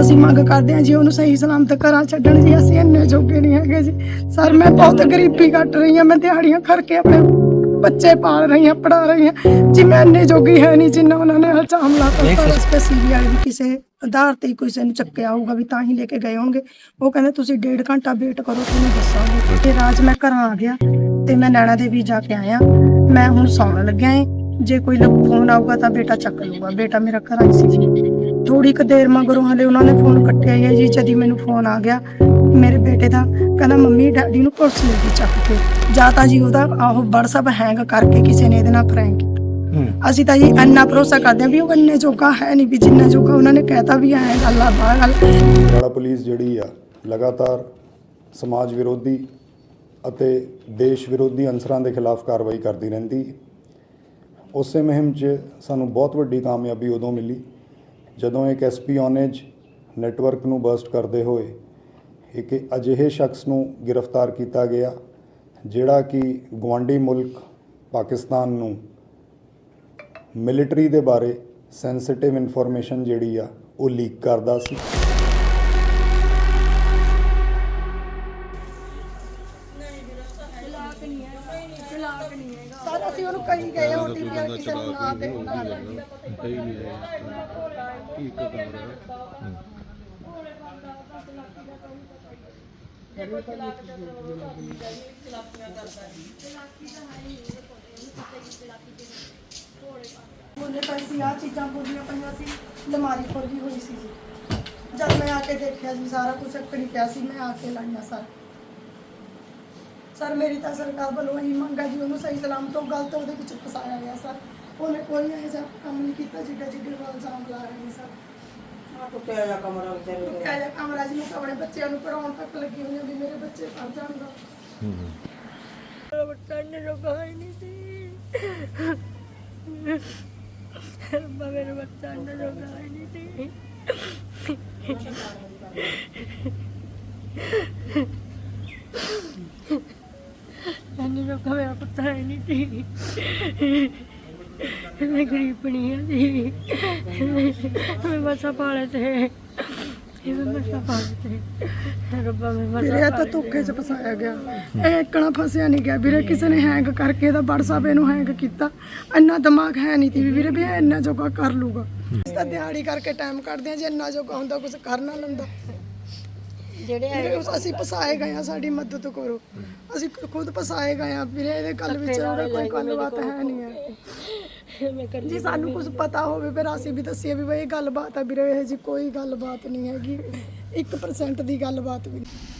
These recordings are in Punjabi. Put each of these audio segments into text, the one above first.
ਅਸੀਂ ਮੰਗ ਕਰਦੇ ਹਾਂ ਜੀ ਉਹਨੂੰ ਸਹੀ ਸਲਾਮਤ ਘਰਾਂ ਛੱਡਣ ਜੀ। ਅਸੀਂ ਇੰਨੇ ਜੋਗੇ ਨਹੀਂ ਹੈਗੇ ਜੀ। ਸਰ ਮੈਂ ਬਹੁਤ ਗਰੀਬੀ ਕੱਟ ਰਹੀ ਹਾਂ। ਮੈਂ ਦਿਹਾੜੀਆਂ ਕਰਕੇ ਆਪਣੇ ਬੱਚੇ ਪਾਲ ਰਹੀ ਹਾਂ ਪੜਾ ਰਹੀ ਹਾਂ। ਜੀ ਮੈਂ ਇੰਨੇ ਜੋਗੀ ਹੈ ਨਹੀਂ ਜਿੰਨਾ ਉਹਨਾਂ ਨੇ ਇਲਜ਼ਾਮ ਲਾਤਾ। ਸਰ। ਇਸ ਤੇ ਸੀਬੀਆਈ ਵੀ ਕਿਸੇ ਆਧਾਰ ਤੇ ਕਿਸੇ ਨੂੰ ਚੱਕਿਆ ਹੋਊਗਾ ਵੀ ਤਾਂ ਹੀ ਲੈ ਕੇ ਗਏ ਹੋਣਗੇ। ਉਹ ਕਹਿੰਦੇ ਤੁਸੀਂ ਡੇਢ ਘੰਟਾ ਵੇਟ ਕਰੋ ਤੁਹਾਨੂੰ ਦੱਸਾਂਗੇ। ਤੇ ਰਾਜ ਮੈਂ ਘਰਾਂ ਆ ਗਿਆ ਤੇ ਮੈਂ ਨੈਣਾ ਦੇਵੀ ਜਾ ਕੇ ਆਇਆ। ਮੈਂ ਹੁਣ ਸੌਣ ਲੱਗਿਆ ਏ। ਜੇ ਕੋਈ ਫੋਨ ਆਊਗਾ ਤਾਂ ਬੇਟਾ ਚੱਕ ਲੂਗਾ ਬੇਟਾ ਮੇਰਾ ਘਰ ਹੀ ਸੀ ਜੀ। ਥੋੜੀ ਕੁ ਦੇਰ ਮਗਰੋਂ ਹਲੇ ਉਹਨਾਂ ਨੇ ਫੋਨ ਕੱਟਿਆ ਹੀ ਹੈ ਜੀ। ਜਦੀ ਮੈਨੂੰ ਫੋਨ ਆ ਗਿਆ ਮੇਰੇ ਬੇਟੇ ਦਾ ਕਹਿੰਦਾ ਮੰਮੀ ਡੈਡੀ ਨੂੰ ਪੁਲਿਸ ਲੈ ਗਈ ਚੱਕ ਕੇ ਜਾਂ ਤਾਂ ਜੀ ਉਹਦਾ ਆਹ WhatsApp ਹੈਂਗ ਕਰਕੇ ਕਿਸੇ ਨੇ ਇਹਦੇ ਨਾਲ ਪ੍ਰੈਂਕ ਅਸੀਂ ਤਾਂ ਜੀ ਇੰਨਾ ਭਰੋਸਾ ਕਰਦੇ ਹਾਂ ਵੀ ਉਹ ਇੰਨੇ ਜੋਗਾ ਹੈ ਨਹੀਂ ਵੀ ਜਿੰਨਾ ਜੋਗਾ ਉਹਨਾਂ ਨੇ ਕਹਿਤਾ ਵੀ ਐਂ ਗੱਲ ਆ ਬਾਹਰ ਗੱਲ। ਪਟਿਆਲਾ ਪੁਲਿਸ ਜਿਹੜੀ ਆ ਲਗਾਤਾਰ ਸਮਾਜ ਵਿਰੋਧੀ ਅਤੇ ਦੇਸ਼ ਵਿਰੋਧੀ ਅੰਸਰਾਂ ਦੇ ਖਿਲਾਫ ਕਾਰਵਾਈ ਕਰਦੀ ਰਹਿੰਦੀ। ਉਸੇ ਮੁਹਿੰਮ 'ਚ ਸਾਨੂੰ ਬਹੁਤ ਵੱਡੀ ਕਾਮਯਾਬੀ ਉਦੋਂ ਮਿਲੀ, ਜਦੋਂ ਇੱਕ ਐਸਪੀ ਔਨੇਜ ਨੈਟਵਰਕ ਨੂੰ ਬਰਸਟ ਕਰਦੇ ਹੋਏ ਇੱਕ ਅਜਿਹੇ ਸ਼ਖਸ ਨੂੰ ਗ੍ਰਿਫਤਾਰ ਕੀਤਾ ਗਿਆ, ਜਿਹੜਾ ਕਿ ਗਵਾਂਡੀ ਮੁਲਕ ਪਾਕਿਸਤਾਨ ਨੂੰ ਮਿਲਟਰੀ ਦੇ ਬਾਰੇ ਸੈਂਸਿਟਿਵ ਇਨਫੋਰਮੇਸ਼ਨ ਜਿਹੜੀ ਆ ਉਹ ਲੀਕ ਕਰਦਾ ਸੀ। ਸਰ ਅਸੀਂ ਉਹਨੂੰ ਕਹੀ ਗਏ ਹਾਂ OTP ਕਿਸੇ ਨੂੰ ਨਾ ਦੇ ਨਾ ਦੇ। ਉਹਨੇ ਪੈਸੇ ਆ ਚੀਜ਼ਾਂ ਬੋਲੀਆਂ ਪਈਆਂ ਸੀ ਲਮਾਰੀ ਖੋਲੀ ਹੋਈ ਸੀ ਜੀ। ਜਦ ਮੈਂ ਆ ਕੇ ਦੇਖਿਆ ਜੀ ਸਾਰਾ ਕੁਝ ਅੱਕੜੀ ਪਿਆ ਸੀ ਮੈਂ ਆ ਕੇ ਲਾਈਆਂ ਸਰ। ਸਰ ਮੇਰੀ ਤਾਂ ਸਰਕਾਰ ਵੱਲੋਂ ਇਹੀ ਮੰਗ ਹੈ ਜੀ ਉਹਨੂੰ ਸਹੀ ਸਲਾਮਤ ਤੋਂ ਗਲਤ ਉਹਦੇ ਵਿੱਚ ਫਸਾਇਆ ਗਿਆ ਸਰ। ਉਹਨੇ ਕੋਈ ਇਹੋ ਜਿਹਾ ਕੰਮ ਨਹੀਂ ਕੀਤਾ ਜਿੱਡਾ ਜਿੱਡੇ ਵੱਲ ਇਲਜ਼ਾਮ ਲਾ ਰਹੇ ਨੇ ਸਰ। ਟੁੱਟਿਆ ਜਿਹਾ ਕਮਰਾ ਵਿਚਾਰੇ ਦਾ। ਟੁੱਟਿਆ ਜਿਹਾ ਕਮਰਾ ਜੀ ਮੈਂ ਤਾਂ ਆਪਣੇ ਬੱਚਿਆਂ ਨੂੰ ਪੜਾਉਣ ਤੱਕ ਲੱਗੀ ਹੋਈ ਹਾਂ ਵੀ ਮੇਰੇ ਬੱਚੇ ਪੜ ਜਾਣਗਾ। ਮੇਰਾ ਬੱਚਾ ਇੰਨੇ ਜੋਗਾ ਹੀ ਨਹੀਂ ਸੀ। ਰੱਬਾ ਮੇਰਾ ਬੱਚਾ ਇੰਨੇ ਜੋਗਾ ਹੀ ਨਹੀਂ ਸੀ। ਸੀ ਮੈਂ ਗਰੀਬਣੀ ਹਾਂ ਜੀ। ਮੈਂ ਬਸਾ ਪਾਲੇ ਤੇ। ਇਹ ਮੈਂ ਬਸਾ ਪਾਲੇ ਤੇ। ਰੱਬਾ ਮੈਂ ਬਸਾ ਵੀਰੇ ਤਾਂ ਧੋਖੇ 'ਚ ਫਸਾਇਆ ਗਿਆ। ਇਹ ਇਕਣਾ ਫਸਿਆ ਨਹੀਂ ਗਿਆ। ਵੀਰੇ ਕਿਸੇ ਨੇ ਹੈਂਗ ਕਰਕੇ ਇਹਦਾ WhatsApp ਇਹਨੂੰ ਹੈਂਗ ਕੀਤਾ। ਇੰਨਾ ਦਿਮਾਗ ਹੈ ਨਹੀਂ ਤੀ ਵੀ ਵੀਰੇ ਵੀ ਇਹ ਇੰਨਾ ਜੋਗਾ ਕਰ ਲੂਗਾ। ਇਸ ਤਾਂ ਦਿਹਾੜੀ ਕਰਕੇ ਟਾਈਮ ਕੱਢਦੇ ਆ ਜੇ ਇੰਨਾ ਜੋਗਾ ਹੁੰਦਾ ਕੁਝ ਕਰ ਨਾ ਲੈਂਦਾ। ਜਿਹੜੇ ਅਸੀਂ ਫਸਾਏ ਗਏ ਆ ਸਾਡੀ ਮਦਦ ਕਰੋ। ਅਸੀਂ ਖੁਦ ਫਸਾਏ ਗਏ ਆ ਵੀਰੇ ਇਹਦੇ ਗੱਲ ਵਿੱਚ ਉਹਦਾ ਕੋਈ ਗੱਲਬਾਤ ਹੈ ਨਹੀਂ ਹੈ। ਜੀ ਸਾਨੂੰ ਕੁਝ ਪਤਾ ਹੋਵੇ ਫਿਰ ਅਸੀਂ ਵੀ ਦੱਸੀਏ ਵੀ ਬਈ ਇਹ ਗੱਲਬਾਤ ਆ ਵੀਰੇ ਇਹ ਜੀ ਕੋਈ ਗੱਲਬਾਤ ਨਹੀਂ ਹੈਗੀ। 1% ਦੀ ਗੱਲਬਾਤ ਵੀ ਨਹੀਂ।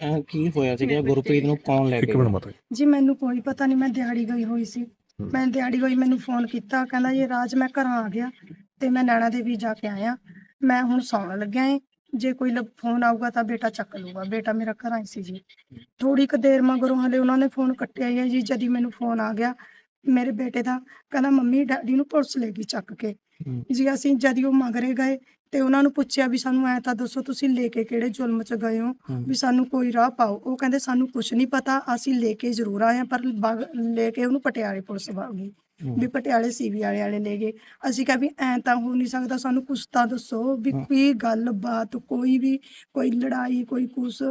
ਇਹ ਕੀ ਹੋਇਆ ਸੀਗਾ? ਗੁਰਪ੍ਰੀਤ ਨੂੰ ਕੌਣ ਲੈ ਇੱਕ ਕੇ ਮਿੰਟ ਮਾਤਾ ਜੀ। ਜੀ ਮੈਨੂੰ ਕੋਈ ਪਤਾ ਨਹੀਂ ਮੈਂ ਦਿਹਾੜੀ ਗਈ ਹੋਈ ਸੀ। ਮੈਂ ਦਿਹਾੜੀ ਗਈ ਮੈਨੂੰ ਫੋਨ ਕੀਤਾ ਕਹਿੰਦਾ ਜੀ ਰਾਜ ਮੈਂ ਘਰਾਂ ਆ ਗਿਆ ਤੇ ਮੈਂ ਨੈਣਾ ਦੇਵੀ ਜਾ ਕੇ ਆਇਆ। ਮੈਂ ਹੁਣ ਸੌਣ ਲੱਗਿਆ ਏ। ਜੇ ਕੋਈ ਫੋਨ ਆਊਗਾ ਤਾਂ ਬੇਟਾ ਚੱਕ ਲੂਗਾ ਬੇਟਾ ਮੇਰਾ ਘਰਾਂ ਹੀ ਸੀ ਜੀ। ਥੋੜੀ ਕੁ ਦੇਰ ਮਗਰੋਂ ਹਲੇ ਉਹਨਾਂ ਨੇ ਫੋਨ ਕੱਟਿਆ ਹੀ ਹੈ ਜੀ ਜਦੀ ਮੈਨੂੰ ਫੋਨ ਆ ਗਿਆ ਮੇਰੇ ਬੇਟੇ ਦਾ। ਕਹਿੰਦਾ ਮੰਮੀ ਡੈਡੀ ਨੂੰ ਪੁਲਿਸ ਲੈ ਗਈ ਚੱਕ ਕੇ। ਜੀ ਅਸੀਂ ਜਦੀ ਉਹ ਮਗਰੇ ਗਏ। ਤੇ ਉਹਨਾਂ ਨੂੰ ਪੁੱਛਿਆ ਵੀ ਸਾਨੂੰ ਐ ਤਾਂ ਦੱਸੋ ਤੁਸੀਂ ਲੈ ਕੇ ਕਿਹੜੇ ਜ਼ੁਲਮ ਚ ਗਏ ਹੋ। ਵੀ ਸਾਨੂੰ ਕੋਈ ਰਾਹ ਪਾਓ। ਉਹ ਕਹਿੰਦੇ ਸਾਨੂੰ ਕੁਝ ਨਹੀਂ ਪਤਾ ਅਸੀਂ ਲੈ ਕੇ ਜ਼ਰੂਰ ਆਏ ਹਾਂ ਪਰ ਬਗ- ਲੈ ਕੇ ਉਹਨੂੰ ਪਟਿਆਲੇ ਪੁਲਿਸ ਗਈ। ਹੂੰ। ਵੀ ਪਟਿਆਲੇ ਸੀਬੀ ਵਾਲੇ ਵਾਲੇ ਲੈ ਗਏ। ਅਸੀਂ ਕਿਹਾ ਵੀ ਐ ਤਾਂ ਹੋ ਨਹੀਂ ਸਕਦਾ ਸਾਨੂੰ ਕੁਛ ਤਾਂ ਦੱਸੋ ਵੀ ਹੂੰ। ਕੋਈ ਗੱਲਬਾਤ ਕੋਈ ਵੀ ਕੋਈ ਲੜਾਈ ਕੋਈ ਕੁਛ।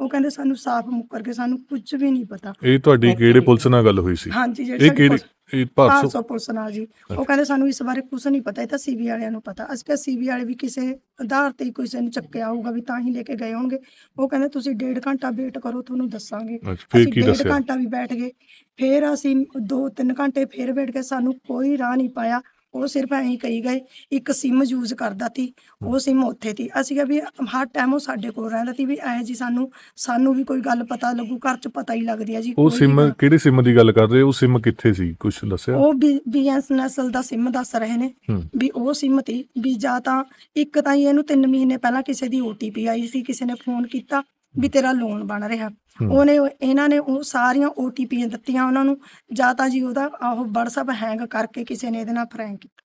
ਉਹ ਕਹਿੰਦੇ ਸਾਨੂੰ ਸਾਫ਼ ਮੁੱਕਰ ਕੇ ਸਾਨੂੰ ਕੁਝ ਵੀ ਨਹੀਂ ਪਤਾ। ਇਹ ਤੁਹਾਡੀ ਕਿਹੜੇ ਪੁਲਿਸ ਨਾਲ ਗੱਲ ਹੋਈ ਸੀ? ਹਾਂਜੀ ਜਿਹੜੀ ਇਹ ਸਾਡੀ ਕਿਹੜੀ ਪੁਲਿਸ- ਇਹ ਭਾਰਤ 500 ਪੁਲਿਸ ਨਾਲ ਜੀ। ਉਹ ਕਹਿੰਦੇ ਸਾਨੂੰ ਇਸ ਬਾਰੇ ਕੁਝ ਨਹੀਂ ਪਤਾ ਇਹ ਤਾਂ ਸੀਬੀ ਵਾਲਿਆਂ ਨੂੰ ਪਤਾ। ਅਸੀਂ ਕਿਹਾ ਸੀਬੀ ਵਾਲੇ ਵੀ ਕਿਸੇ ਆਧਾਰ ਤੇ ਹੀ ਕਿਸੇ ਨੂੰ ਚੱਕਿਆ ਹੋਊਗਾ ਵੀ ਤਾਂ ਹੀ ਲੈ ਕੇ ਗਏ ਹੋਣਗੇ। ਉਹ ਕਹਿੰਦੇ ਤੁਸੀਂ ਡੇਢ ਘੰਟਾ ਵੇਟ ਕਰੋ ਤੁਹਾਨੂੰ ਦੱਸਾਂਗੇ। ਅੱਛਾ, ਫਿਰ ਅਸੀਂ ਕੀ ਡੇਢ ਦੱਸਿਆ? ਘੰਟਾ ਵੀ ਬੈਠ ਗਏ। ਫਿਰ ਅਸੀਂ 2-3 ਘੰਟੇ ਫਿਰ ਬੈਠ ਕੇ ਸਾਨੂੰ ਕੋਈ ਰਾਹ ਨਹੀਂ ਪਾਇਆ। ਉਹ ਸਿਰਫ ਐਂ ਕਹੀ ਗਏ ਇੱਕ ਸਿਮ ਯੂਜ਼ ਕਰਦਾ ਤੀ ਉਹ ਸਿਮ ਉੱਥੇ ਤੀ ਅਸੀਂ ਕਿਹਾ ਵੀ ਹਰ ਟਾਈਮ ਉਹ ਸਾਡੇ ਕੋਲ ਰਹਿੰਦਾ ਤੀ ਵੀ ਐ ਜੀ ਸਾਨੂੰ ਸਾਨੂੰ ਵੀ ਕੋਈ ਗੱਲ ਪਤਾ ਲੱਗੂ ਘਰ 'ਚ ਪਤਾ ਹੀ ਲੱਗਦੀ ਆ ਜੀ ਉਹ ਕੋਈ ਸਿਮ। ਕਿਹੜੀ ਸਿਮ ਦੀ ਗੱਲ ਕਰ ਰਹੇ ਹੋ ਉਹ ਸਿਮ ਕਿੱਥੇ ਸੀ ਕੁਝ ਦੱਸਿਆ ਉਹ ਬੀਐਸਐਨਐਲ ਦਾ ਸਿਮ ਦੱਸ ਰਹੇ ਨੇ ਹੂੰ। ਵੀ ਉਹ ਸਿਮ ਤੀ ਵੀ ਜਾਂ ਤਾਂ ਇੱਕ ਤਾਂ ਹੀ ਇਹਨੂੰ 3 ਮਹੀਨੇ ਪਹਿਲਾਂ ਕਿਸੇ ਦੀ OTP ਆਈ ਸੀ ਕਿਸੇ ਨੇ ਫੋਨ ਕੀਤਾ ਵੀ ਤੇਰਾ ਲੋਨ ਬਣ ਰਿਹਾ। ਉਹਨੇ ਉਹ- ਇਹਨਾਂ ਨੇ ਉਹ ਸਾਰੀਆਂ OTP ਦਿੱਤੀਆਂ ਉਹਨਾਂ ਨੂੰ ਜਾਂ ਤਾਂ ਜੀ ਉਹਦਾ ਉਹ WhatsApp ਹੈਂਗ ਕਰਕੇ ਕਿਸੇ ਨੇ ਇਹਦੇ ਨਾਲ ਫਰੈਂਕ ਕੀਤਾ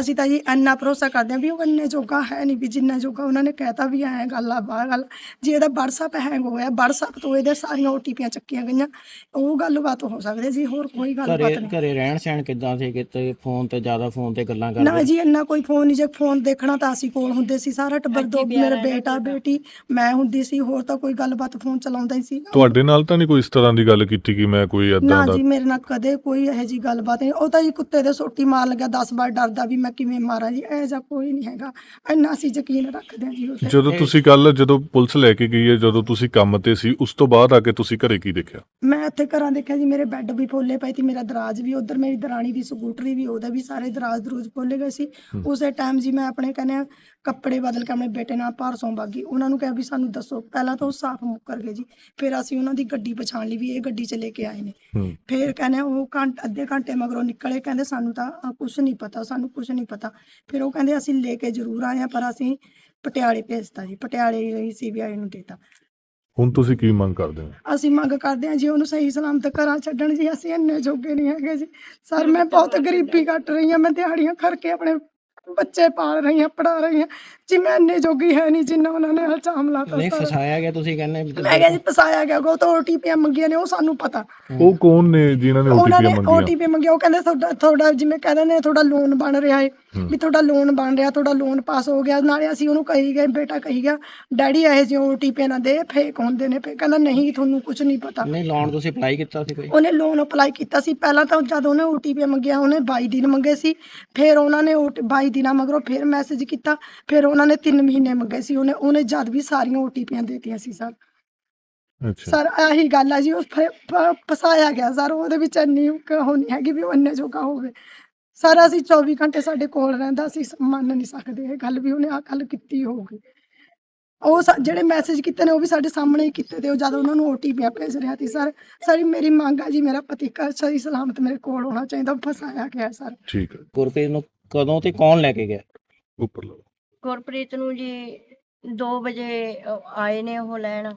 ਅਸੀਂ ਤਾਂ ਜੀ ਇੰਨਾ ਭਰੋਸਾ ਕਰਦੇ ਹਾਂ ਵੀ ਉਹ ਇੰਨੇ ਜੋਗਾ ਹੈ ਨਹੀਂ ਵੀ ਜਿੰਨਾ ਜੋਗਾ ਉਹਨਾਂ ਨੇ ਕਹਿਤਾ ਵੀ ਐ ਗੱਲ ਆ ਬਾਹਰ ਗੱਲ ਜੇ ਇਹਦਾ WhatsApp ਹੈਂਗ ਹੋਇਆ WhatsApp ਤੋਂ ਇਹਦੇ ਸਾਰੀਆਂ OTPਆਂ ਚੱਕੀਆਂ ਗਈਆਂ ਉਹ ਗੱਲਬਾਤ ਹੋ ਸਕਦੀ ਜੀ ਹੋਰ ਕੋਈ ਗੱਲਬਾਤ ਘਰੇ ਨਹੀਂ। ਘਰੇ ਰਹਿਣ ਸਹਿਣ ਕਿੱਦਾਂ ਸੀ? ਕਿਤੇ ਫੋਨ ਤੇ ਜ਼ਿਆਦਾ ਫੋਨ ਤੇ ਗੱਲਾਂ ਨਾ ਕਰਦੇ ਜੀ ਇੰਨਾ ਕੋਈ ਫੋਨ ਨਹੀਂ ਜੇ ਫੋਨ ਦੇਖਣਾ ਤਾਂ ਅਸੀਂ ਕੋਲ ਹੁੰਦੇ ਸੀ ਸਾਰਾ ਟੱਬਰ ਦੋ ਮੇਰੇ ਬੇਟਾ ਬੇਟੀ ਮੈਂ ਹੁੰਦੀ ਸੀ ਹੋਰ ਤਾਂ ਕੋਈ ਗੱਲਬਾਤ ਫੋਨ ਚਲਾਉਂਦਾ ਹੀ ਸੀ। ਤੁਹਾਡੇ ਨਾਲ ਤਾਂ ਨਹੀਂ ਕੋਈ ਇਸ ਤਰ੍ਹਾਂ ਦੀ ਗੱਲ ਕੀਤੀ ਕਿ ਮੈਂ ਕੋਈ ਨਾ ਏਦਾਂ ਦਾ ਜੀ ਮੇਰੇ ਨਾਲ ਕਦੇ ਕੋਈ ਇਹੋ ਜੀ ਗੱਲਬਾਤ ਨਹੀਂ। ਉਹ ਤਾਂ ਜੀ ਕੁੱਤੇ ਦੇ ਸੋਟੀ ਮਾਰ ਲੱਗਿਆ 10 ਵਾਰ ਡਰਦਾ ਵੀ ਮੈਂ ਕਿਵੇਂ ਮਾਰਾਂ ਜੀ ਇਹੋ ਜਿਹਾ ਕੋਈ ਨਹੀਂ ਹੈਗਾ। ਇੰਨਾ ਅਸੀਂ ਯਕੀਨ ਰੱਖਦੇ ਹਾਂ ਜੀ ਤੇ ਜਦੋਂ ਤੁਸੀਂ ਕੱਲ ਜਦੋਂ ਪੁਲਿਸ ਲੈ ਕੇ ਗਈ ਹੈ ਜਦੋਂ ਤੁਸੀਂ ਕੰਮ ਤੇ ਸੀ ਉਸ ਤੋਂ ਬਾਅਦ ਆ ਕੇ ਤੁਸੀਂ ਘਰੇ ਕੀ ਦੇਖਿਆ? ਮੈਂ ਇੱਥੇ ਘਰਾਂ ਦੇਖਿਆ ਜੀ ਮੇਰੇ ਬੈੱਡ ਵੀ ਫੋਲੇ ਪਏ ਸੀ ਮੇਰਾ ਦਰਾਜ ਵੀ ਉਧਰ ਮੇਰੀ ਦਰਾਣੀ ਦੀ ਸਕੂਟਰੀ ਵੀ ਉਹਦਾ ਵੀ ਸਾਰੇ ਦਰਾਜ ਦਰੂਜ ਫੋਲੇ ਗਏ ਸੀ। ਉਸੇ ਟਾਈਮ ਜੀ ਮੈਂ ਆਪਣੇ ਕਹਿੰਦੇ ਆ ਕੱਪੜੇ ਬਦਲ ਕੇ ਆਪਣੇ ਬੇਟੇ ਨਾਲ ਭਾਰਸੋਂ ਬਾਗੀ ਉਹਨਾਂ ਨੂੰ ਕਿਹਾ ਵੀ ਸਾਨੂੰ ਦੱਸੋ ਪਹਿਲਾਂ ਤਾਂ ਉਹ ਸਾਫ਼ ਮੁੱਕਰ ਗਏ ਜੀ। ਫਿਰ ਅਸੀਂ ਉਹਨਾਂ ਦੀ ਗੱਡੀ ਪਛਾਣ ਲਈ ਵੀ ਇਹ ਗੱਡੀ 'ਚ ਲੈ ਕੇ ਆਏ ਨੇ। ਹੂੰ। ਫਿਰ ਕਹਿੰਦੇ ਉਹ ਘੰਟ ਅੱਧੇ ਘੰਟੇ ਮਗਰੋਂ ਨਿਕਲੇ ਕਹਿੰਦੇ ਸਾਨੂੰ ਤਾਂ ਕੁਝ ਨਹੀਂ ਪਤਾ ਸਾਨੂੰ ਕੁਝ ਨਹੀਂ ਪਤਾ। ਫਿਰ ਉਹ ਕਹਿੰਦੇ ਅਸੀਂ ਲੈ ਕੇ ਜ਼ਰੂਰ ਆਏ ਆ ਪਰ ਅਸੀਂ ਪਟਿਆਲੇ ਭੇਜਤਾ ਜੀ। ਪਟਿਆਲੇ ਸੀਬੀਆਈ ਨੂੰ ਦੇਤਾ। ਹੁਣ ਤੁਸੀਂ ਕੀ ਮੰਗ ਕਰਦੇ ਹੋ? ਅਸੀਂ ਮੰਗ ਕਰਦੇ ਹਾਂ ਜੀ ਉਹਨੂੰ ਸਹੀ ਸਲਾਮਤ ਘਰਾਂ ਛੱਡਣ ਜੀ। ਅਸੀਂ ਇੰਨੇ ਜੋਗੇ ਨਹੀਂ ਹੈਗੇ ਜੀ। ਸਰ ਮੈਂ ਬਹੁਤ ਗਰੀਬੀ ਕੱਟ ਰਹੀ ਹਾਂ ਮੈਂ ਦਿਹਾੜੀਆਂ ਕਰਕੇ ਆਪਣੇ ਬੱਚੇ ਪਾਲ ਰਹੀ ਹਾਂ ਪੜਾ ਰਹੀ ਹਾਂ ਜੀ ਮੈਂ ਇੰਨੇ ਜੋਗੀ ਹੈ ਨਹੀਂ ਜਿੰਨਾ ਉਹਨਾਂ ਨੇ ਇਲਜ਼ਾਮ ਲਾਤਾ ਨਹੀਂ ਸਰ ਫਸਾਇਆ ਗਿਆ ਤੁਸੀਂ ਕਹਿੰਦੇ ਵੀ ਮੈਂ ਕਿਹਾ ਜੀ ਫਸਾਇਆ ਗਿਆ ਉਹ ਤਾਂ ਓਟੀਪੀਆਂ ਮੰਗੀਆਂ ਨੇ ਉਹ ਸਾਨੂੰ ਪਤਾ। ਉਹ ਕੌਣ ਨੇ ਜਿਨ੍ਹਾਂ ਨੇ ਉਹਨਾਂ ਨੇ ਓਟੀਪੀ ਮੰਗੀਆਂ ਓਟੀਪੀ ਮੰਗਿਆ ਉਹ ਕਹਿੰਦੇ ਤੁਹਾਡਾ ਤੁਹਾਡਾ ਜਿਵੇਂ ਕਹਿੰਦੇ ਨੇ ਤੁਹਾਡਾ ਲੋਨ ਬਣ ਰਿਹਾ ਹੈ ਹੂੰ। ਵੀ ਤੁਹਾਡਾ ਲੋਨ ਬਣ ਰਿਹਾ ਤੁਹਾਡਾ ਲੋਨ ਪਾਸ ਹੋ ਗਿਆ ਨਾਲੇ ਅਸੀਂ ਉਹਨੂੰ ਕਹੀ ਗਏ ਬੇਟਾ ਕਹੀ ਗਿਆ ਡੈਡੀ ਇਹ ਜਿਹੇ ਓਟੀਪੀ ਨਾ ਦੇ ਫੇਕ ਹੁੰਦੇ ਨੇ ਫੇਕ ਕਹਿੰਦਾ ਨਹੀਂ ਤੁਹਾਨੂੰ ਕੁਝ ਨਹੀਂ ਪਤਾ। ਨਹੀਂ ਲੋਨ ਤੁਸੀਂ ਅਪਲਾਈ ਕੀਤਾ ਸੀ ਕੋਈ? ਉਹਨੇ ਲੋਨ ਅਪਲਾਈ ਕੀਤਾ ਸੀ। ਪਹਿਲਾਂ ਤਾਂ ਜਦ ਉਹਨੇ OTP ਮੰਗਿਆ ਉਹਨੇ 22 ਦਿਨ ਮੰਗੇ ਸੀ ਫਿਰ ਉਹਨਾਂ ਨੇ OT 22 ਦਿਨਾਂ ਮਗਰੋਂ ਫਿਰ ਮੈਸੇਜ ਕੀਤਾ। ਫਿਰ ਉਹਨਾਂ ਨੇ 3 ਮਹੀਨੇ ਮੰਗੇ ਸੀ। ਉਹਨੇ ਉਹਨੇ ਜਦ ਵੀ ਸਾਰੀਆਂ OTPਆਂ ਦੇਤੀਆਂ ਸੀ ਸਰ ਅੱਛਾ। ਸਰ ਆਹੀ ਗੱਲ ਆ ਜੀ। ਉਹ ਫ- ਫ- ਫਸਾਇਆ ਗਿਆ ਸਰ ਉਹਦੇ ਵਿੱਚ ਇੰਨੀ ਉਹ ਨਹੀਂ ਹੈਗੀ ਵੀ ਉਹ ਇੰਨੇ ਜੋਗਾ ਹੋਵੇ। ਸਰ ਅਸੀਂ 24 ਘੰਟੇ ਸਾਡੇ ਕੋਲ ਰਹਿੰਦਾ ਅਸੀਂ ਮੰਨ ਨਹੀਂ ਸਕਦੇ ਇਹ ਗੱਲ ਵੀ। ਉਹਨੇ ਆ ਗੱਲ ਕੀਤੀ ਹੋਊਗੀ। ਉਹ ਸਾ- ਜਿਹੜੇ ਮੈਸੇਜ ਕੀਤੇ ਨੇ ਉਹ ਵੀ ਸਾਡੇ ਸਾਹਮਣੇ ਹੀ ਕੀਤੇ ਤੇ ਉਹ ਜਦ ਉਹਨਾਂ ਨੂੰ OTP ਭੇਜ ਰਿਹਾ ਸੀ ਸਰ ਸਰ ਮੇਰੀ ਮੰਗ ਆ ਜੀ ਮੇਰਾ ਪਤੀ ਘਰ ਸਹੀ ਸਲਾਮਤ ਮੇਰੇ ਕੋਲ ਹੋਣਾ ਚਾਹੀਦਾ। ਫਸਾਇਆ ਗਿਆ ਸਰ ਠੀਕ ਹੈ ਗੁਰਪ੍ਰੀਤ ਨੂੰ ਕਦੋਂ ਤੇ ਕੌਣ ਲੈ ਕੇ ਗਿਆ? ਉੱਪਰ ਲਓ ਗੁਰਪ੍ਰੀਤ ਨੂੰ ਜੀ 2 ਵਜੇ ਆਏ ਨੇ ਉਹ ਲੈਣ।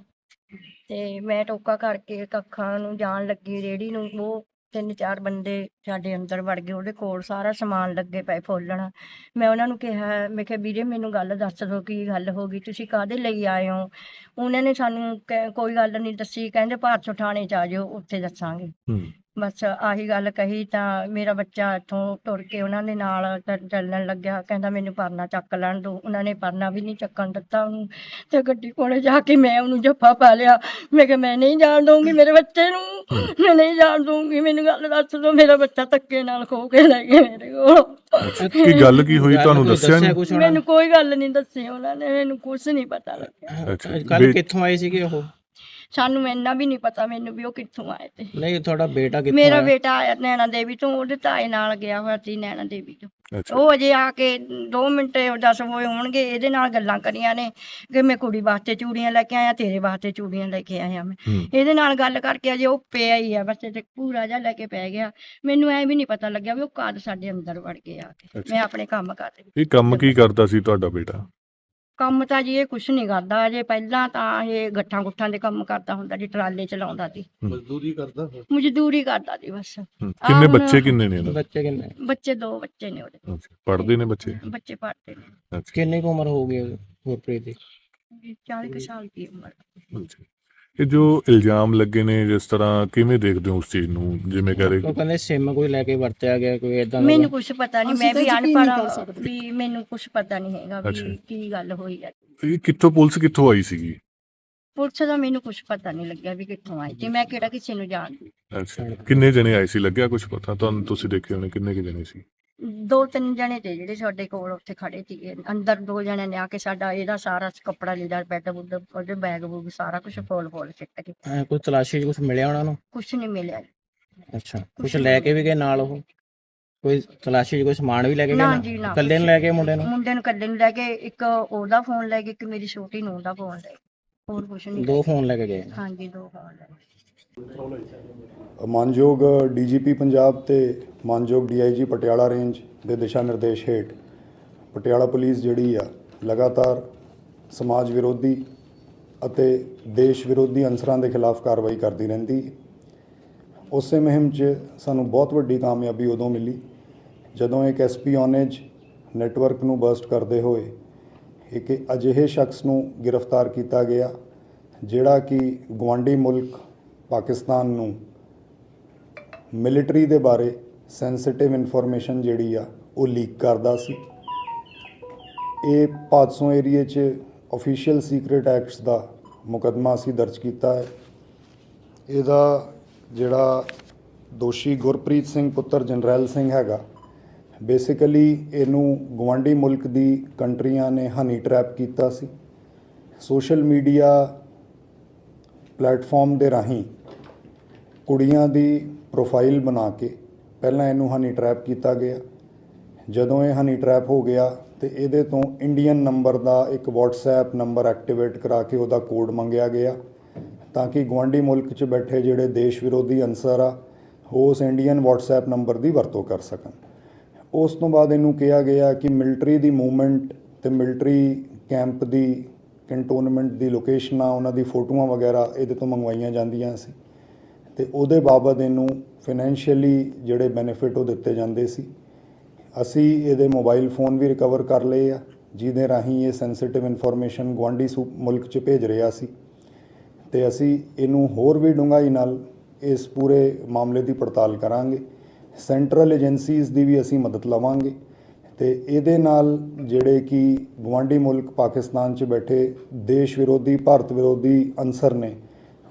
ਤੇ ਮੈਂ ਟੋਕਾ ਕਰਕੇ ਕੱਖਾਂ ਨੂੰ ਜਾਣ ਲੱਗੀ ਰੇੜੀ ਨੂੰ। ਉਹ ਤਿੰਨ ਚਾਰ ਬੰਦੇ ਸਾਡੇ ਅੰਦਰ ਵੜ ਗਏ। ਉਹਦੇ ਕੋਲ ਸਾਰਾ ਸਮਾਨ ਲੱਗੇ ਪਏ ਫੋਲਣ। ਮੈਂ ਉਹਨਾਂ ਨੂੰ ਕਿਹਾ ਮੈਂ ਕਿਹਾ ਵੀਰੇ ਮੈਨੂੰ ਗੱਲ ਦੱਸ ਦਿਓ ਕੀ ਗੱਲ ਹੋ ਗਈ? ਤੁਸੀਂ ਕਾਹਦੇ ਲਈ ਆਏ ਹੋ? ਉਹਨਾਂ ਨੇ ਸਾਨੂੰ ਕਹਿ- ਕੋਈ ਗੱਲ ਨਹੀਂ ਦੱਸੀ। ਕਹਿੰਦੇ ਭਾਰਤ ਥਾਣੇ ਚ ਆ ਜਾਓ ਉੱਥੇ ਦੱਸਾਂਗੇ। ਹੂੰ। ਬਸ ਆਹੀ ਗੱਲ ਕਹੀ ਤਾਂ ਮੇਰਾ ਬੱਚਾ ਇੱਥੋਂ ਤੁਰ ਕੇ ਉਹਨਾਂ ਦੇ ਨਾਲ ਚ- ਚੱਲਣ ਲੱਗਿਆ। ਕਹਿੰਦਾ ਮੈਨੂੰ ਪਰਨਾ ਚੱਕ ਲੈਣ ਦੋ। ਉਹਨਾਂ ਨੇ ਪਰਨਾ ਵੀ ਨਹੀਂ ਚੱਕਣ ਦਿੱਤਾ ਉਹਨੂੰ। ਤੇ ਗੱਡੀ ਕੋਲੇ ਜਾ ਕੇ ਮੈਂ ਉਹਨੂੰ ਜੱਫਾ ਪਾ ਲਿਆ। ਮੈਂ ਕਿਹਾ ਮੈਂ ਨਹੀਂ ਜਾਣ ਦਊਂਗੀ ਮੇਰੇ ਬੱਚੇ ਨੂੰ। ਮੈਂ ਨਹੀਂ ਜਾਣ ਦਊਂਗੀ। ਮੈਨੂੰ ਗੱਲ ਦੱਸ ਦਿਓ ਮੇਰਾ ਬੱਚਾ ਧੱਕੇ ਨਾਲ ਖੋ ਕੇ ਲੈ ਗਏ ਮੇਰੇ ਕੋਲ। ਕੀ ਗੱਲ ਕੀ ਹੋਈ? ਤੁਹਾਨੂੰ ਦੱਸਿਆ ਨਹੀਂ? ਮੈਨੂੰ ਕੋਈ ਗੱਲ ਨਹੀਂ ਦੱਸੀ ਉਹਨਾਂ ਨੇ। ਮੈਨੂੰ ਕੁਝ ਨਹੀਂ ਪਤਾ ਲੱਗਿਆ। ਅੱਛਾ ਕੱਲ ਕਿੱਥੋਂ ਆਏ ਸੀਗੇ ਉਹ? ਸਾਨੂੰ ਇੰਨਾ ਵੀ ਨਹੀਂ ਪਤਾ ਮੈਨੂੰ ਵੀ ਉਹ ਕਿੱਥੋਂ ਆਏ ਤੇ। ਨਹੀਂ ਤੁਹਾਡਾ ਬੇਟਾ ਕਿੱਥੋਂ ਮੇਰਾ ਆਇਆ? ਬੇਟਾ ਆਇਆ ਨੈਣਾ ਦੇਵੀ ਤੋਂ ਉਹਦੇ ਤਾਏ ਨਾਲ ਗਿਆ ਹੋਇਆ ਸੀ ਨੈਣਾ ਦੇਵੀ ਤੋਂ। ਅੱਛਾ। ਉਹ ਅਜੇ ਆ ਕੇ 2 ਮਿੰਟ 10 ਹੋਏ ਹੋਣਗੇ ਇਹਦੇ ਨਾਲ ਗੱਲਾਂ ਕਰੀਆਂ ਨੇ ਕਿ ਮੈਂ ਕੁੜੀ ਵਾਸਤੇ ਚੂੜੀਆਂ ਲੈ ਕੇ ਆਇਆ ਤੇਰੇ ਵਾਸਤੇ ਚੂੜੀਆਂ ਲੈ ਕੇ ਆਇਆ ਮੈਂ। ਹੂੰ। ਇਹਦੇ ਨਾਲ ਗੱਲ ਕਰਕੇ ਅਜੇ ਉਹ ਪਿਆ ਹੀ ਆ ਬਸ ਤੇ ਪੂਰਾ ਜਿਹਾ ਲੈ ਕੇ ਪੈ ਗਿਆ। ਮੈਨੂੰ ਐ ਵੀ ਨਹੀਂ ਪਤਾ ਲੱਗਿਆ ਵੀ ਉਹ ਕਦ ਸਾਡੇ ਅੰਦਰ ਵੜ ਕੇ ਆ ਕੇ। ਅੱਛਾ। ਮੈਂ ਆਪਣੇ ਕੰਮ ਕਰ ਰਹੀ ਇਹ ਕੰਮ ਕੀ ਕਰਦਾ ਸੀ ਤੁਹਾਡਾ ਬੇਟਾ? ਕੰਮ ਤਾਂ ਜੀ ਇਹ ਕੁਛ ਨਹੀਂ ਕਰਦਾ ਅਜੇ ਪਹਿਲਾਂ ਤਾਂ ਇਹ ਗੱਠਾਂ ਗੁੱਠਾਂ ਦੇ ਕੰਮ ਕਰਦਾ ਹੁੰਦਾ ਜੀ ਟਰਾਲੇ ਚਲਾਉਂਦਾ ਸੀ। ਮਜ਼ਦੂਰੀ ਕਰਦਾ ਮਜ਼ਦੂਰੀ ਕਰਦਾ ਸੀ ਬਸ। ਕਿੰਨੇ ਹੁਣ- ਬੱਚੇ ਕਿੰਨੇ ਨੇ ਇਹਨਾਂ ਦੇ ਬੱਚੇ ਕਿੰਨੇ? ਬੱਚੇ ਦੋ ਬੱਚੇ ਨੇ ਉਹਦੇ। ਅੱਛਾ ਪੜ੍ਹਦੇ ਨੇ ਬੱਚੇ? ਬੱਚੇ ਪੜ੍ਹਦੇ ਨੇ। ਅੱਛਾ। ਕਿੰਨੀ ਕੁ ਉਮਰ ਹੋ ਗਈ ਗੁਰਪ੍ਰੀਤ ਦੀ? 40 ਕੁ ਸਾਲ ਦੀ ਉਮਰ। ਅੱਛਾ। ਇਹ ਜੋ ਇਲਜ਼ਾਮ ਲੱਗੇ ਨੇ ਜਿਸ ਤਰ੍ਹਾਂ ਕਿਵੇਂ ਦੇਖਦੇ ਹੋ ਉਸ ਚੀਜ਼ ਨੂੰ? ਜਿਵੇਂ ਕਹ ਰਹੇ ਉਹ ਕਹਿੰਦੇ ਸਿਮ ਕੋਈ ਲੈ ਕੇ ਵਰਤਿਆ ਗਿਆ ਕੋਈ ਇਦਾਂ ਦਾ ਮੈਨੂੰ ਕੁਝ ਪਤਾ ਨਹੀਂ ਮੈਂ ਵੀ ਅਨਪੜ੍ਹ ਸਕਦੇ। ਵੀ ਮੈਨੂੰ ਕੁਝ ਪਤਾ ਨਹੀਂ ਹੈਗਾ। ਵੀ ਕੀ ਗੱਲ ਹੋਈ ਹੈ। ਇਹ ਕਿੱਥੋਂ ਪੁਲਿਸ ਕਿੱਥੋਂ ਆਈ ਸੀਗੀ? ਪੁਲਿਸ ਦਾ ਮੈਨੂੰ ਕੁਝ ਪਤਾ ਨਹੀਂ ਲੱਗਿਆ ਵੀ ਕਿੱਥੋਂ ਆਈ ਤੇ ਮੈਂ ਕਿਹੜਾ ਕਿਸੇ ਨੂੰ ਜਾਣਦੀ। ਅੱਛਾ। ਕਿੰਨੇ ਜਣੇ ਆਏ ਸੀ? ਲੱਗਿਆ ਕੁਝ ਪਤਾ? ਤੁਹਾਨੂੰ ਤੁਸੀਂ ਦੇਖੇ ਹੋਣੇ ਕਿੰਨੇ ਕਿ ਜਣੇ ਸੀ? ਦੋ ਤਿੰਨ ਜਣੇ ਤੇ ਜਿਹੜੇ ਸਾਡੇ ਕੋਲ ਉੱਥੇ ਖੜੇ ਸੀਗੇ ਅੰਦਰ ਦੋ ਜਣੇ ਨੇ ਆ ਕੇ ਸਾਡਾ ਇਹਦਾ ਸਾਰਾ ਕੱਪੜਾ ਲੀੜਾ ਬੈੱਡ ਬੁੱਡ ਉਹਦੇ ਬੈਗ ਬੂਗ ਸਾਰਾ ਕੁਝ ਫੋਲ ਫੋਲ ਸਿੱਟ ਕੇ ਐਂ ਕੋਈ ਤਲਾਸ਼ੀ ਕੁਝ ਮਿਲਿਆ ਉਹਨਾਂ ਨੂੰ? ਕੁਝ ਨਹੀਂ ਮਿਲਿਆ ਅੱਛਾ ਕੁਝ ਲੈ ਕੇ ਵੀ ਗਏ ਨਾਲ ਉਹ? ਕੋਈ ਤਲਾਸ਼ੀ 'ਚ ਕੋਈ ਸਮਾਨ ਵੀ ਲੈ ਕੇ ਗਏ ਨਾ ਜੀ, ਨਾ, ਇਕੱਲੇ ਨੂੰ ਲੈ ਕੇ ਮੁੰਡੇ ਨੂੰ? ਮੁੰਡੇ ਨੂੰ ਕੱਲੇ ਨੂੰ ਲੈ ਕੇ ਇੱਕ ਉਹਦਾ ਫੋਨ ਲੈ ਕੇ ਇੱਕ ਮੇਰੀ ਛੋਟੀ ਨੂੰ ਦਾ ਫੋਨ ਲੈ ਕੇ ਹੋਰ ਕੁਛ ਨਹੀਂ ਦੋ ਫੋਨ ਲੈ ਕੇ ਗਏ ਹਾਂਜੀ ਦੋ ਫੋਨ ਲੈ ਕੇ। ਮਾਨਯੋਗ ਡੀਜੀਪੀ ਪੰਜਾਬ ਤੇ ਮਾਨਯੋਗ ਡੀਆਈਜੀ ਪਟਿਆਲਾ ਰੇਂਜ ਦੇ ਦਿਸ਼ਾ ਨਿਰਦੇਸ਼ ਹੇਠ ਪਟਿਆਲਾ ਪੁਲਿਸ ਜਿਹੜੀ ਆ, ਲਗਾਤਾਰ ਸਮਾਜ ਵਿਰੋਧੀ ਅਤੇ ਦੇਸ਼ ਵਿਰੋਧੀ ਅਨਸਰਾਂ ਦੇ ਖਿਲਾਫ ਕਾਰਵਾਈ ਕਰਦੀ ਰਹਿੰਦੀ। ਹੈ ਉਸੇ ਮੁਹਿੰਮ 'ਚ ਸਾਨੂੰ ਬਹੁਤ ਵੱਡੀ ਕਾਮਯਾਬੀ ਉਦੋਂ ਮਿਲੀ ਜਦੋਂ ਇੱਕ ਐਸਪੀ ਔਨੇਜ ਨੈਟਵਰਕ ਨੂੰ ਬਰਸਟ ਕਰਦੇ ਹੋਏ ਇੱਕ ਅਜਿਹੇ ਸ਼ਖਸ ਨੂੰ ਗ੍ਰਿਫਤਾਰ ਕੀਤਾ ਗਿਆ, ਜਿਹੜਾ ਕਿ ਗਵਾਂਡੀ ਮੁਲਕ ਪਾਕਿਸਤਾਨ ਨੂੰ ਮਿਲਟਰੀ ਦੇ ਬਾਰੇ ਸੈਂਸਿਟਿਵ ਇਨਫੋਰਮੇਸ਼ਨ ਜਿਹੜੀ ਆ, ਉਹ ਲੀਕ ਕਰਦਾ ਸੀ। ਇਹ ਭਾਦਸੋਂ ਏਰੀਏ 'ਚ ਅਫੀਸ਼ੀਅਲ ਸੀਕ੍ਰੀਟ ਐਕਟਸ ਦਾ ਮੁਕੱਦਮਾ ਅਸੀਂ ਦਰਜ ਕੀਤਾ ਹੈ। ਇਹਦਾ ਜਿਹੜਾ ਦੋਸ਼ੀ ਗੁਰਪ੍ਰੀਤ ਸਿੰਘ ਪੁੱਤਰ ਜਨਰੈਲ ਸਿੰਘ ਹੈਗਾ ਬੇਸਿਕਲੀ ਇਹਨੂੰ ਗਵਾਂਡੀ ਮੁਲਕ ਦੀ ਕੰਟਰੀਆਂ ਨੇ ਹਨੀ ਟਰੈਪ ਕੀਤਾ ਸੀ। ਸੋਸ਼ਲ ਮੀਡੀਆ ਪਲੇਟਫਾਰਮ ਦੇ ਰਾਹੀਂ ਕੁੜੀਆਂ ਦੀ ਪ੍ਰੋਫਾਈਲ ਬਣਾ ਕੇ ਪਹਿਲਾਂ ਇਹਨੂੰ ਹਨੀ ਟਰੈਪ ਕੀਤਾ ਗਿਆ। ਜਦੋਂ ਇਹ ਹਨੀ ਟਰੈਪ ਹੋ ਗਿਆ ਤੇ ਇਹਦੇ ਤੋਂ ਇੰਡੀਅਨ ਨੰਬਰ ਦਾ ਇੱਕ WhatsApp ਨੰਬਰ ਐਕਟੀਵੇਟ ਕਰਾ ਕੇ ਉਹਦਾ ਕੋਡ ਮੰਗਿਆ ਗਿਆ ਤਾਂ ਕਿ ਗਵਾਂਡੀ ਮੁਲਕ 'ਚ ਬੈਠੇ ਜਿਹੜੇ ਦੇਸ਼ ਵਿਰੋਧੀ ਅਨਸਰ ਆ, ਉਹ ਉਸ ਇੰਡੀਅਨ WhatsApp ਨੰਬਰ ਦੀ ਵਰਤੋਂ ਕਰ ਸਕਣ। ਉਸ ਤੋਂ ਬਾਅਦ ਇਹਨੂੰ ਕਿਹਾ ਗਿਆ ਕਿ ਮਿਲਟਰੀ ਦੀ ਮੂਵਮੈਂਟ ਤੇ ਮਿਲਟਰੀ ਕੈਂਪ ਦੀ ਕੰਟੋਨਮੈਂਟ ਦੀ ਲੋਕੇਸ਼ਨਾਂ ਉਹਨਾਂ ਦੀ ਫੋਟੋਆਂ ਵਗੈਰਾ ਇਹਦੇ ਤੋਂ ਮੰਗਵਾਈਆਂ ਜਾਂਦੀਆਂ ਸੀ। ਤੇ ਉਹਦੇ ਬਾਬਤ ਇਹਨੂੰ ਫਾਈਨੈਂਸ਼ੀਅਲੀ ਜਿਹੜੇ ਬੈਨੀਫਿਟ ਉਹ ਦਿੱਤੇ ਜਾਂਦੇ ਸੀ। ਅਸੀਂ ਇਹਦੇ ਮੋਬਾਈਲ ਫੋਨ ਵੀ ਰਿਕਵਰ ਕਰ ਲਏ ਆ, ਜਿਹਦੇ ਰਾਹੀਂ ਇਹ ਸੈਂਸਿਟਿਵ ਇਨਫੋਰਮੇਸ਼ਨ ਗੁਆਂਢੀ ਸੂ, ਮੁਲਕ 'ਚ ਭੇਜ ਰਿਹਾ ਸੀ। ਤੇ ਅਸੀਂ ਇਹਨੂੰ ਹੋਰ ਵੀ ਡੂੰਘਾਈ ਨਾਲ ਇਸ ਪੂਰੇ ਮਾਮਲੇ ਦੀ ਪੜਤਾਲ ਕਰਾਂਗੇ। ਸੈਂਟਰਲ ਏਜੰਸੀਜ਼ ਦੀ ਵੀ ਅਸੀਂ ਮਦਦ ਲਵਾਂਗੇ। ਤੇ ਇਹਦੇ ਨਾਲ ਜਿਹੜੇ ਕਿ ਗਵਾਂਢੀ ਮੁਲਕ ਪਾਕਿਸਤਾਨ 'ਚ ਬੈਠੇ ਦੇਸ਼ ਵਿਰੋਧੀ, ਭਾਰਤ ਵਿਰੋਧੀ ਅਨਸਰ ਨੇ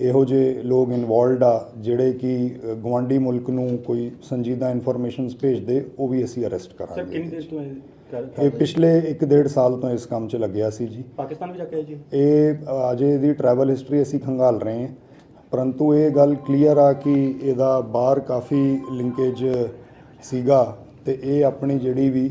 ਇਹੋ ਜਿਹੇ ਲੋਕ ਇਨਵੋਲਡ ਆ ਜਿਹੜੇ ਕਿ ਅ, ਗਵਾਂਢੀ ਮੁਲਕ ਨੂੰ ਕੋਈ ਸੰਜੀਦਾ ਇਨਫੋਰਮੇਸ਼ਨਸ ਭੇਜਦੇ ਉਹ ਵੀ ਅਸੀਂ ਅਰੈਸਟ ਸਰ ਕਰਾਂਗੇ ਕਿੰਨੀ ਦੇਰ ਤੋਂ ਇਹ? ਪਿਛਲੇ 1.5 ਸਾਲ ਤੋਂ ਇਸ ਕੰਮ 'ਚ ਲੱਗਿਆ ਸੀ ਜੀ। ਪਾਕਿਸਤਾਨ ਵੀ ਜਾ ਕੇ ਆਏ ਜੀ? ਇਹ ਅਜੇ ਇਹਦੀ ਟਰੈਵਲ ਹਿਸਟਰੀ ਅਸੀਂ ਖੰਗਾਲ ਰਹੇ ਹਾਂ। ਪਰੰਤੂ ਇਹ ਗੱਲ ਕਲੀਅਰ ਆ ਕਿ ਇਹਦਾ ਬਾਹਰ ਕਾਫੀ ਲਿੰਕੇਜ ਸੀਗਾ ਤੇ ਇਹ ਆਪਣੀ ਜਿਹੜੀ ਵੀ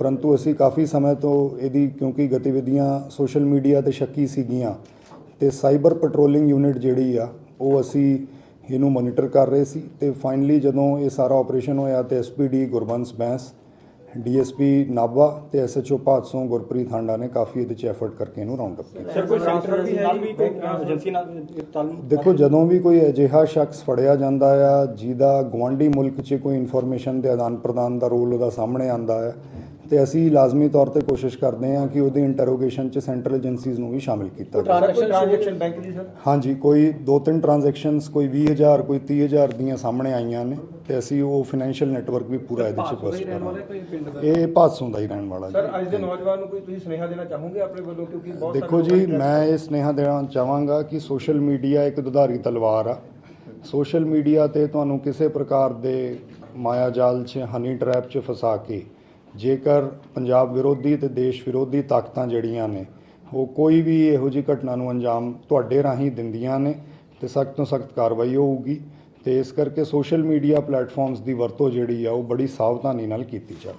ਪਰੰਤੂ ਅਸੀਂ ਕਾਫੀ ਸਮੇਂ ਤੋਂ ਇਹਦੀ ਕਿਉਂਕਿ ਗਤੀਵਿਧੀਆਂ ਸੋਸ਼ਲ ਮੀਡੀਆ ਤੇ ਸ਼ੱਕੀ ਸੀਗੀਆਂ ਤੇ ਸਾਈਬਰ ਪੈਟਰੋਲਿੰਗ ਯੂਨਿਟ ਜਿਹੜੀ ਆ ਉਹ ਅਸੀਂ ਇਹਨੂੰ ਮੋਨੀਟਰ ਕਰ ਰਹੇ ਸੀ ਤੇ ਫਾਈਨਲੀ ਜਦੋਂ ਇਹ ਸਾਰਾ ਆਪਰੇਸ਼ਨ ਹੋਇਆ ਤੇ ਐਸਪੀਡੀ ਗੁਰਬੰਸ ਬੈਂਸ ਡੀਐਸਪੀ ਨਾਭਾ ਤੇ ਐਸਐਚਓ ਭਾਦਸੋਂ ਗੁਰਪ੍ਰੀਤ ਹਾਂਡਾ ਨੇ ਕਾਫੀ ਇਹਦੇ ਚ ਐਫਰਟ ਕਰਕੇ ਇਹਨੂੰ ਰਾਉਂਡ ਅਪ ਕੀਤਾ। ਸਰ ਕੋਈ ਸੈਂਟਰ ਵੀ ਨਾਲ ਵੀ ਕੋਈ ਏਜੰਸੀ ਨਾਲ ਤਾਲੁਕ ਦੇਖੋ ਜਦੋਂ ਵੀ ਕੋਈ ਅਜਿਹਾ ਸ਼ਖਸ ਫੜਿਆ ਜਾਂਦਾ ਆ ਜਿਹਦਾ ਗਵਾਂਢੀ ਮੁਲਕ 'ਚ ਕੋਈ ਇਨਫੋਰਮੇਸ਼ਨ ਦੇ ਆਦਾਨ ਪ੍ਰਦਾਨ ਦਾ ਰੋਲ ਉਹਦਾ ਸਾਹਮਣੇ ਆਂਦਾ ਹੈ ਤੇ ਅਸੀਂ ਲਾਜ਼ਮੀ ਤੌਰ ਤੇ ਕੋਸ਼ਿਸ਼ ਕਰਦੇ ਹਾਂ ਕਿ ਉਹਦੀ ਇੰਟਰੋਗੇਸ਼ਨ 'ਚ ਸੈਂਟਰਲ ਏਜੰਸੀਜ਼ ਨੂੰ ਵੀ ਸ਼ਾਮਿਲ ਕੀਤਾ ਜਾਵੇ। ਟ੍ਰਾਂਜੈਕਸ਼ਨ ਬੈਂਕ ਦੀ ਸਰ ਹਾਂਜੀ ਕੋਈ ਦੋ ਤਿੰਨ ਟ੍ਰਾਂਜੈਕਸ਼ਨਸ ਕੋਈ 20000 ਕੋਈ 30000 ਦੀਆਂ ਸਾਹਮਣੇ ਆਈਆਂ ਨੇ ਤੇ ਅਸੀਂ ਉਹ ਫਾਈਨੈਂਸ਼ੀਅਲ ਨੈਟਵਰਕ ਵੀ ਪੂਰਾ ਇਹਦੇ 'ਚ ਬਸਟ ਕਰਾਂਗੇ। ਇਹ ਭਾਦਸੋਂ ਦਾ ਹੀ ਰਹਿਣ ਵਾਲਾ ਜੀ। ਸਰ ਅੱਜ ਦੇ ਨੌਜਵਾਨ ਨੂੰ ਕੋਈ ਤੁਸੀਂ ਸੁਨੇਹਾ ਦੇਣਾ ਚਾਹੋਗੇ ਆਪਣੇ ਵੱਲੋਂ? ਕਿਉਂਕਿ ਬਹੁਤ ਦੇਖੋ ਜੀ ਮੈਂ ਇਹ ਸੁਨੇਹਾ ਦੇਣਾ ਚਾਹਾਂਗਾ ਕਿ ਸੋਸ਼ਲ ਮੀਡੀਆ ਇੱਕ ਦੁਧਾਰੀ ਤਲਵਾਰ ਆ। ਸੋਸ਼ਲ ਮੀਡੀਆ ਤੇ ਤੁਹਾਨੂੰ ਕਿਸੇ ਪ੍ਰਕਾਰ ਦੇ ਮਾਇਆ ਜਾਲ 'ਚ ਹਨੀ ਟਰੈਪ 'ਚ ਫਸਾ ਕੇ ਜੇਕਰ ਪੰਜਾਬ ਵਿਰੋਧੀ ਤੇ ਦੇਸ਼ ਵਿਰੋਧੀ ਤਾਕਤਾਂ ਜਿਹੜੀਆਂ ਨੇ, ਉਹ ਕੋਈ ਵੀ ਇਹੋ ਜਿਹੀ ਘਟਨਾ ਨੂੰ ਅੰਜਾਮ ਤੁਹਾਡੇ ਰਾਹੀਂ ਦਿੰਦੀਆਂ ਨੇ, ਤੇ ਸਖਤ ਤੋਂ ਸਖਤ ਕਾਰਵਾਈ ਹੋਊਗੀ। ਤੇ ਇਸ ਕਰਕੇ ਸੋਸ਼ਲ ਮੀਡੀਆ ਪਲੇਟਫਾਰਮਸ ਦੀ ਵਰਤੋਂ ਜਿਹੜੀ ਆ, ਉਹ ਬੜੀ ਸਾਵਧਾਨੀ ਨਾਲ ਕੀਤੀ ਜਾਵੇ।